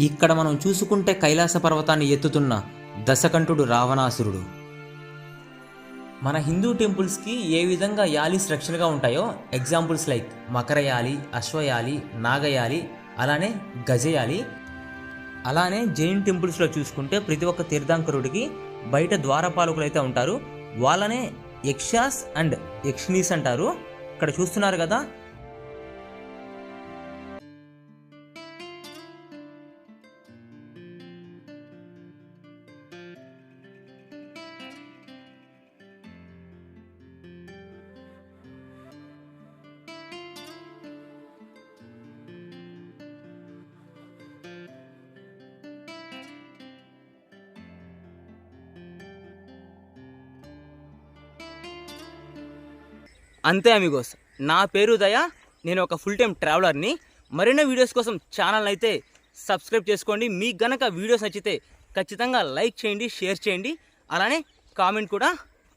ఇక్కడ మనం చూసుకుంటే కైలాస పర్వతాన్ని ఎత్తుతున్న దశకంఠుడు రావణాసురుడు. మన హిందూ టెంపుల్స్కి ఏ విధంగా యాలీస్ రక్షణగా ఉంటాయో ఎగ్జాంపుల్స్ లైక్ మకరయాలి అశ్వయాలి నాగయాలి అలానే గజయాలి అలానే జైన్ టెంపుల్స్లో చూసుకుంటే ప్రతి ఒక్క తీర్థంకరుడికి బయట ద్వారపాలకులు అయితే ఉంటారు. వాళ్ళనే యక్షాస్ అండ్ యక్షినీస్ అంటారు. ఇక్కడ చూస్తున్నారు కదా అంతే అమిగోస్. నా పేరు దయ నేను ఒక ఫుల్ టైం ట్రావెలర్ని మరిన్ని వీడియోస్ కోసం ఛానల్ అయితే సబ్స్క్రైబ్ చేసుకోండి. మీకు గనక వీడియోస్ నచ్చితే ఖచ్చితంగా లైక్ చేయండి షేర్ చేయండి. అలానే కామెంట్ కూడా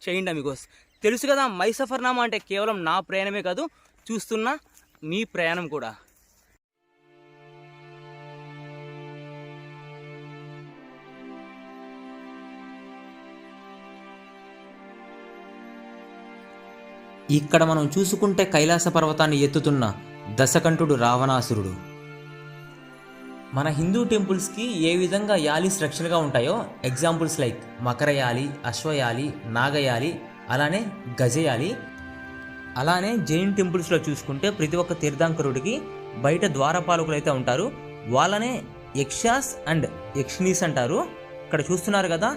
చేయండి అమిగోస్. తెలుసు కదా మై సఫర్నామా అంటే కేవలం నా ప్రయాణమే కాదు చూస్తున్న మీ ప్రయాణం కూడా. ఇక్కడ మనం చూసుకుంటే కైలాస పర్వతాన్ని ఎత్తుతున్న దశకంఠుడు రావణాసురుడు. మన హిందూ టెంపుల్స్కి ఏ విధంగా యాలీస్ రక్షణగా ఉంటాయో ఎగ్జాంపుల్స్ లైక్ మకరయాలి అశ్వయాలి నాగయాలి అలానే గజయాలి అలానే జైన్ టెంపుల్స్లో చూసుకుంటే ప్రతి ఒక్క తీర్థాంకరుడికి బయట ద్వారపాలకులు అయితే ఉంటారు. వాళ్ళనే యక్షాస్ అండ్ యక్షినీస్ అంటారు. ఇక్కడ చూస్తున్నారు కదా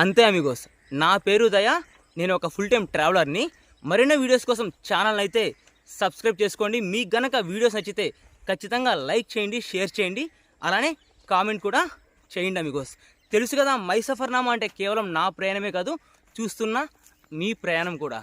అంతే అమిగోస్. నా పేరు దయ నేను ఒక ఫుల్ టైం ట్రావెలర్ని మరిన్ని వీడియోస్ కోసం ఛానల్ అయితే సబ్స్క్రైబ్ చేసుకోండి. మీకు గనక వీడియోస్ నచ్చితే ఖచ్చితంగా లైక్ చేయండి షేర్ చేయండి. అలానే కామెంట్ కూడా చేయండి అమిగోస్. తెలుసు కదా మై సఫర్నామా అంటే కేవలం నా ప్రయాణమే కాదు చూస్తున్న మీ ప్రయాణం కూడా.